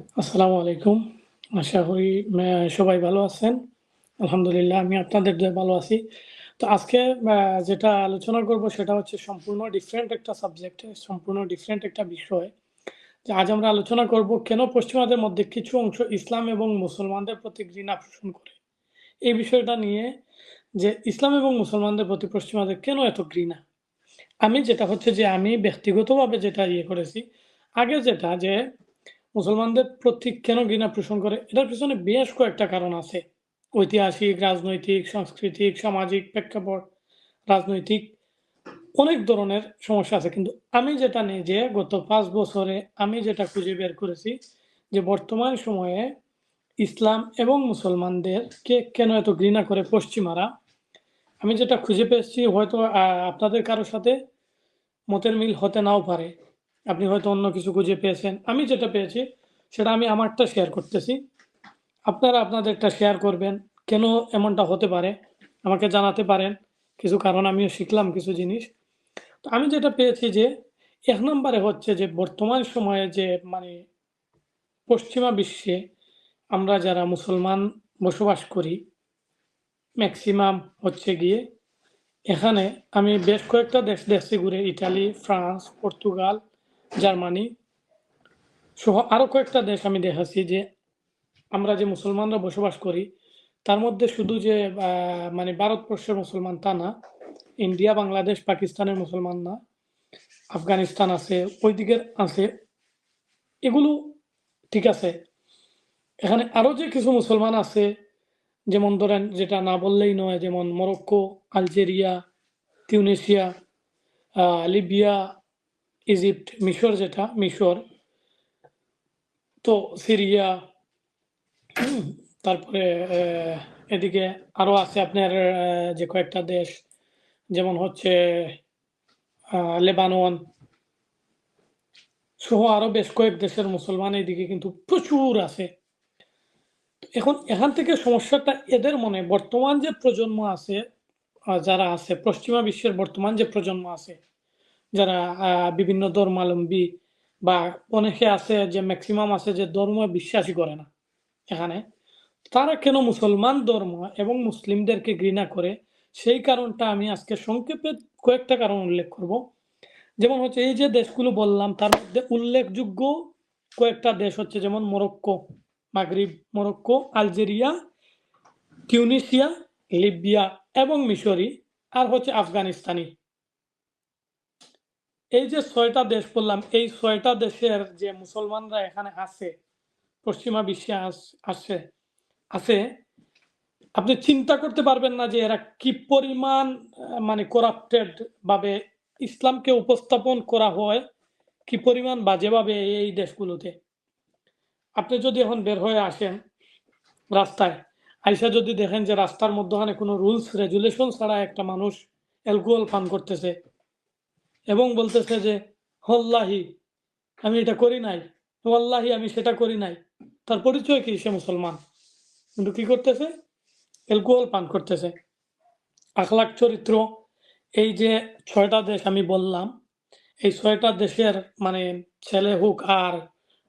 আসসালামু আলাইকুম। আশা করি সবাই ভালো আছেন। আলহামদুলিল্লাহ আমি আপনাদের ভালো আছি। তো আজকে যেটা আলোচনা করব সেটা হচ্ছে সম্পূর্ণ ডিফারেন্ট একটা সাবজেক্ট, সম্পূর্ণ ডিফারেন্ট একটা বিষয়। যে আজ আমরা আলোচনা করব কেন পশ্চিমাদের মধ্যে কিছু অংশ ইসলাম এবং মুসলমানদের প্রতি ঘৃণা পোষণ করে। এই বিষয়টা নিয়ে যে ইসলাম এবং মুসলমানদের প্রতি পশ্চিমাদের কেন এত ঘৃণা? আমি যেটা হচ্ছে যে আমি ব্যক্তিগতভাবে যেটা ইয়ে করেছি, আগে যেটা যে মুসলমানদের প্রতি কেন ঘৃণা পোষণ করে? এটার পেছনে বেশ কয়েকটা কারণ আছে। ঐতিহাসিক, রাজনৈতিক, সাংস্কৃতিক, সামাজিক প্রেক্ষাপট, রাজনৈতিক অনেক ধরনের সমস্যা আছে। কিন্তু আমি যেটা নিয়ে যে গত পাঁচ বছরে আমি যেটা খুঁজে বের করেছি যে বর্তমান সময়ে ইসলাম এবং মুসলমানদেরকে কেন এত ঘৃণা করে পশ্চিমারা? আমি যেটা খুঁজে পেয়েছি হয়তো আপনাদের কারও সাথে মতের মিল হতে নাও পারে। আপনি হয়তো অন্য কিছু খুঁজে পেয়েছেন। আমি যেটা পেয়েছি সেটা আমি আমারটা শেয়ার করতেছি। আপনারা আপনাদেরটা শেয়ার করবেন। কেন এমনটা হতে পারে? আমাকে জানাতে পারেন। কিছু কারণ আমিও শিখলাম কিছু জিনিস। তো আমি যেটা পেয়েছি যে এক নম্বরে হচ্ছে যে বর্তমান সময়ে যে মানে পশ্চিমা বিশ্বে আমরা যারা মুসলমান বসবাস করি ম্যাক্সিমাম হচ্ছে গিয়ে এখানে আমি বেশ কয়েকটা দেশ দেখছি ঘুরে ইটালি, ফ্রান্স, পর্তুগাল, জার্মানি সহ আরও কয়েকটা দেশ আমি দেখাচ্ছি যে আমরা যে মুসলমানরা বসবাস করি তার মধ্যে শুধু যে মানে ভারতবর্ষের মুসলমান তা না। ইন্ডিয়া, বাংলাদেশ, পাকিস্তানের মুসলমান না। আফগানিস্তান আছে, ওই দিকের আছে। এগুলো ঠিক আছে। এখানে আরও যে কিছু মুসলমান আছে যেমন ধরেন যেটা না বললেই নয় যেমন মরক্কো, আলজেরিয়া, তিউনিসিয়া, আ লিবিয়া, ইজিপ্ট, মিশর যেটা মিশর তো সিরিয়া তারপরে এদিকে আরও আছে আপনার যে কয়েকটা দেশ যেমন হচ্ছে লেবানন সহ আরও বেশ কয়েক দেশের মুসলমান এদিকে কিন্তু প্রচুর আছে। এখন এখান থেকে সমস্যাটা এদের মনে বর্তমান যে প্রজন্ম আছে যারা আছে পশ্চিমা বিশ্বের বর্তমান যে প্রজন্ম আছে, যারা বিভিন্ন ধর্মাবলম্বী বা অনেকে আছে যে ম্যাক্সিমাম আছে যে ধর্ম বিশ্বাসই করে না এখানে। তারা কেন মুসলমান ধর্ম এবং মুসলিমদেরকে ঘৃণা করে সেই কারণটা আমি আজকে সংক্ষেপে কয়েকটা কারণ উল্লেখ করব। যেমন হচ্ছে এই যে দেশগুলো বললাম তার মধ্যে উল্লেখযোগ্য কয়েকটা দেশ হচ্ছে যেমন মরক্কো, মাগরিব, মরক্কো, আলজেরিয়া, তিউনিসিয়া, লিবিয়া এবং মিশরি আর হচ্ছে আফগানিস্তানি। এই যে ছয়টা দেশ বললাম, এই ছয়টা দেশের যে মুসলমানরা এখানে আছে, পশ্চিমা বিশ্বে আছে আছে, আপনি চিন্তা করতে পারবেন না যে এরা কি পরিমাণ মানে করাপ্টেড ভাবে ইসলামকে উপস্থাপন করা হয়, কি পরিমাণ বাজেভাবে এই দেশগুলোতে। আপনি যদি এখন বের হয়ে আসেন রাস্তায়, আইসা যদি দেখেন যে রাস্তার মধ্যখানে কোনো রুলস রেগুলেশন ছাড়া একটা মানুষ অ্যালকোহল পান করতেছে এবং বলতেছে যে, হল্লাহি আমি এটা করি নাই। ওয়াল্লাহি আমি সেটা করি নাই।" তার পরিচয় কি? সে মুসলমান। কিন্তু কি করতেছে? অ্যালকোহল পান করতেছে। আখলাক চরিত্র এই যে ছয়টা দেশ আমি বললাম, এই ছয়টা দেশের মানে ছেলে হোক আর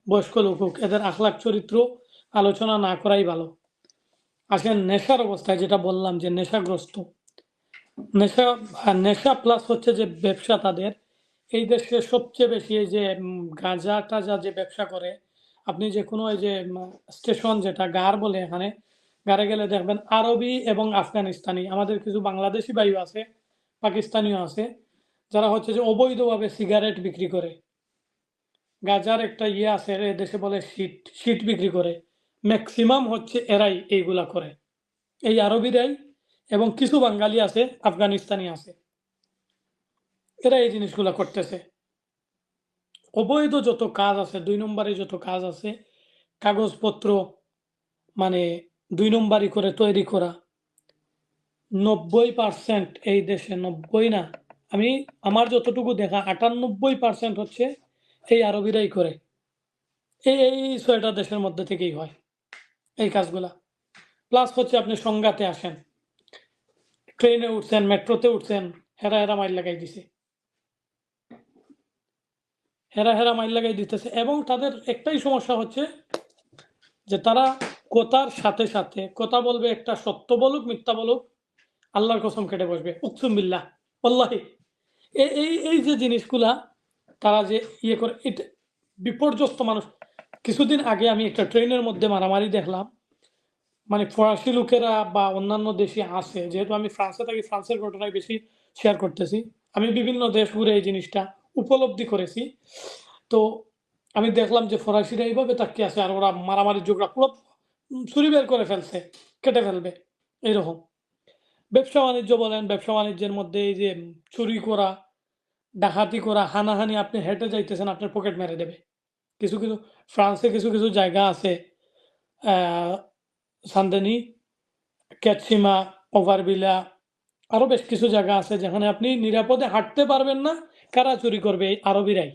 বয়স্ক লোক হোক এদের আখলাক চরিত্র আলোচনা না করাই ভালো। আসেন নেশার অবস্থায় যেটা বললাম যে নেশাগ্রস্ত। নেশা নেশা প্লাস হচ্ছে যে ব্যবসা তাদের। এই দেশে সবচেয়ে বেশি এই যে গাঁজা-টাজা যে ব্যবসা করে, আপনি যে কোনো এই যে স্টেশন যেটা গার বলে এখানে, গারে গেলে দেখবেন আরবি এবং আফগানিস্তানি আমাদের কিছু বাংলাদেশী বায়ু আছে, পাকিস্তানিও আছে, যারা হচ্ছে যে অবৈধভাবে সিগারেট বিক্রি করে। গাঁজার একটা ইয়ে আছে এদেশে বলে শিট, শিট বিক্রি করে। ম্যাক্সিমাম হচ্ছে এরাই এইগুলা করে। এই আরবিরাই এবং কিছু বাঙালি আছে, আফগানিস্তানি আছে। এরা এই জিনিসগুলা করতেছে। অবৈধ যত কাজ আছে, দুই নম্বরে যত কাজ আছে, কাগজপত্র মানে ২ নম্বরি করে তৈরি করা। ৯০% এই দেশে ৯০ না, আমি আমার যতটুকু দেখা ৯৮% হচ্ছে এই আরবিরাই করে। এই এই ৬ টা দেশের মধ্যে থেকেই হয় এই কাজগুলা। প্লাস হচ্ছে আপনি সংজ্ঞাতে আসেন। ট্রেনে উঠছেন, মেট্রোতে উঠছেন, হেরা, হেরা মাইল লাগাই দিছে। হেরা, হেরা মাইল লাগাই দিতেছে এবং তাদের একটাই সমস্যা হচ্ছে যে তারা কথার সাথে সাথে কথা বলবে একটা সত্য বলুক মিথ্যা বলুক আল্লাহর কসম কেটে বসবে। উকসুম বিল্লাহ আল্লাহি এই এই যে জিনিসগুলা তারা যে ইয়ে করে এটা বিপর্যস্ত মানুষ। কিছুদিন আগে আমি একটা ট্রেনের মধ্যে মারামারি দেখলাম। মানে ফরাসি লোকেরা বা অন্যান্য দেশে আছে, যেহেতু আমি ফ্রান্সে থাকি, ফ্রান্সের ঘটনায় বেশি শেয়ার করতেছি। আমি বিভিন্ন দেশ ঘুরে এই জিনিসটা উপলব্ধি করেছি। তো আমি দেখলাম যে ফরাসিরা এইভাবে তাকিয়ে আছে, আর ওরা মারামারি, ঝগড়া পুরো ছুরি বের করে ফেলছে, কেটে ফেলবে এইরকম ব্যবসা বাণিজ্য বলেন, ব্যবসা বাণিজ্যের মধ্যে এই যে চুরি করা, ডাকাতি করা, হানাহানি, আপনি হেঁটে যাইতেছেন, আপনার পকেট মেরে দেবে। কিছু কিছু, ফ্রান্সে কিছু কিছু জায়গা আছে সান্দেনি ক্যাটসিমা ওভারবিলা আরও বেশ কিছু জায়গা আছে যেখানে আপনি নিরাপদে হাঁটতে পারবেন না, কারা চুরি করবে এই আরবিরাই।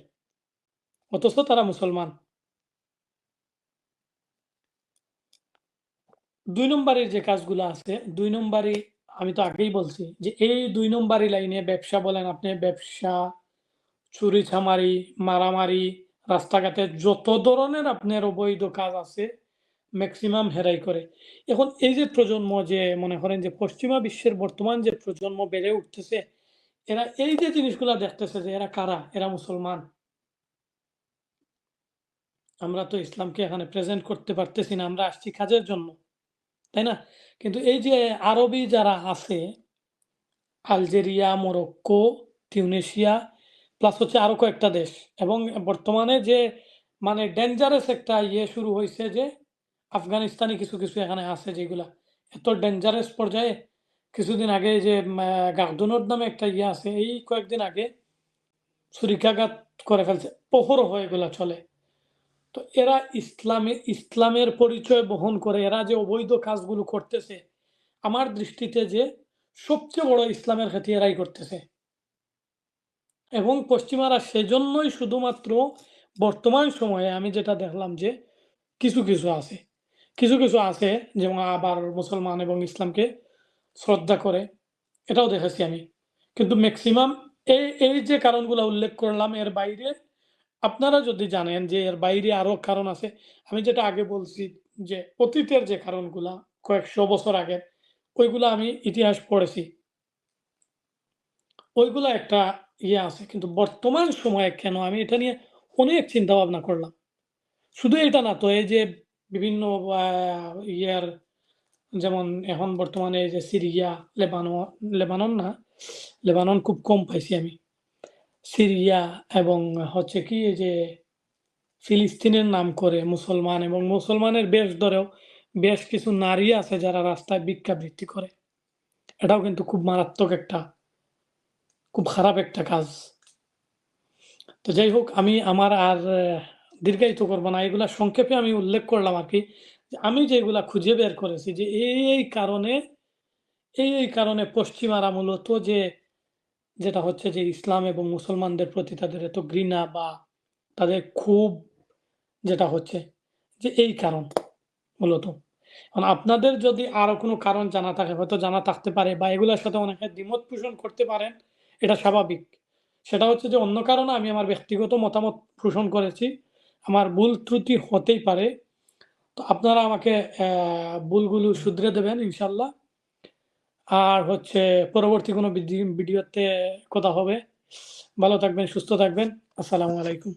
অথচ তারা মুসলমান। দুই নম্বরের যে কাজগুলো আছে, দুই নম্বরই আমি তো আগেই বলছি যে এই দুই নম্বরই লাইনে ব্যবসা বলেন আপনি, ব্যবসা চুরি ছামারি মারামারি, রাস্তাঘাটে যত ধরনের আপনার অবৈধ কাজ আছে ম্যাক্সিমাম হেরাই করে এখন এই যে প্রজন্ম যে মনে করেন যে পশ্চিমা বিশ্বের বর্তমান যে প্রজন্ম বেড়ে উঠতেছে এরা এই যে জিনিসগুলো দেখতেছে যে এরা কারা এরা মুসলমান আমরা তো ইসলামকে এখানে প্রেজেন্ট করতে পারতেছি না, আমরা আসছি কাজের জন্য, তাই না? কিন্তু এই যে আরবি যারা আছে, আলজেরিয়া, মরক্কো টিউনেশিয়া প্লাস হচ্ছে আরও কয়েকটা দেশ, এবং বর্তমানে যে মানে ডেঞ্জারাস একটা ইয়ে শুরু হয়েছে যে আফগানিস্তানি কিছু কিছু এখানে আছে যেগুলা এত ডেঞ্জারাস পর্যায়ে কিছুদিন আগে যে গার্দুনোর নামে একটা ইয়ে আছে, এই কয়েকদিন আগে ছুরিকাঘাত করে ফেলছে প্রহর হয়ে এগুলা চলে। তো এরা ইসলামে, ইসলামের পরিচয় বহন করে, এরা যে অবৈধ কাজগুলো করতেছে, আমার দৃষ্টিতে যে সবচেয়ে বড় ইসলামের খ্যাতি এরাই করতেছে। এবং পশ্চিমারা সেজন্যই শুধুমাত্র বর্তমান সময়ে আমি যেটা দেখলাম যে কিছু কিছু আছে। কিছু কিছু আছে যেমন আবার মুসলমান এবং ইসলামকে শ্রদ্ধা করে, এটাও দেখেছি আমি। কিন্তু ম্যাক্সিমাম এই এই যে কারণগুলো উল্লেখ করলাম, এর বাইরে আপনারা যদি জানেন যে এর বাইরে আরও কারণ আছে, আমি যেটা আগে বলছি যে অতীতের যে কারণগুলা, কয়েকশো বছর আগের, ওইগুলা আমি ইতিহাস পড়েছি। ওইগুলো একটা ইয়ে আছে, কিন্তু বর্তমান সময়ে কেন আমি এটা নিয়ে অনেক চিন্তা ভাবনা করলাম। শুধু এটা না তো, এই যে বিভিন্ন ইয়ার, যেমন এখন বর্তমানে যে সিরিয়া, লেবানন লেবানন না, লেবানন খুব কম পাইছি আমি। সিরিয়া এবং হচ্ছে কি যে ফিলিস্তিনের নাম করে মুসলমান এবং মুসলমানের বেশ ধরেও বেশ কিছু নারী আছে যারা রাস্তায় ভিক্ষাবৃত্তি করে। এটাও কিন্তু খুব মারাত্মক একটা, খুব খারাপ একটা কাজ। তো যাই হোক, আমি আমার আর দীর্ঘায়িত করব না, এগুলা সংক্ষেপে আমি উল্লেখ করলাম আর কি। আমি যেগুলা খুঁজে বের করেছি যে এই এই কারণে, এই এই কারণে পশ্চিমারা মূলত যে, যেটা হচ্ছে যে ইসলাম এবং মুসলমানদের প্রতি তাদের এত ঘৃণা বা তাদের খুব যেটা হচ্ছে যে এই কারণ মূলত। আপনাদের যদি আরও কোনো কারণ জানা থাকে, হয়তো জানা থাকতে পারে বা এগুলোর সাথে অনেকে দ্বিমত পোষণ করতে পারেন, এটা স্বাভাবিক। সেটা হচ্ছে যে অন্য কারণে আমি আমার ব্যক্তিগত মতামত পোষণ করেছি। আমার ভুল ত্রুটি হতেই পারে। তো আপনারা আমাকে ভুলগুলো শুধরে দেবেন ইনশাল্লাহ আর হচ্ছে পরবর্তী কোনো ভিডিওতে কথা হবে। ভালো থাকবেন, সুস্থ থাকবেন। আসসালামু আলাইকুম।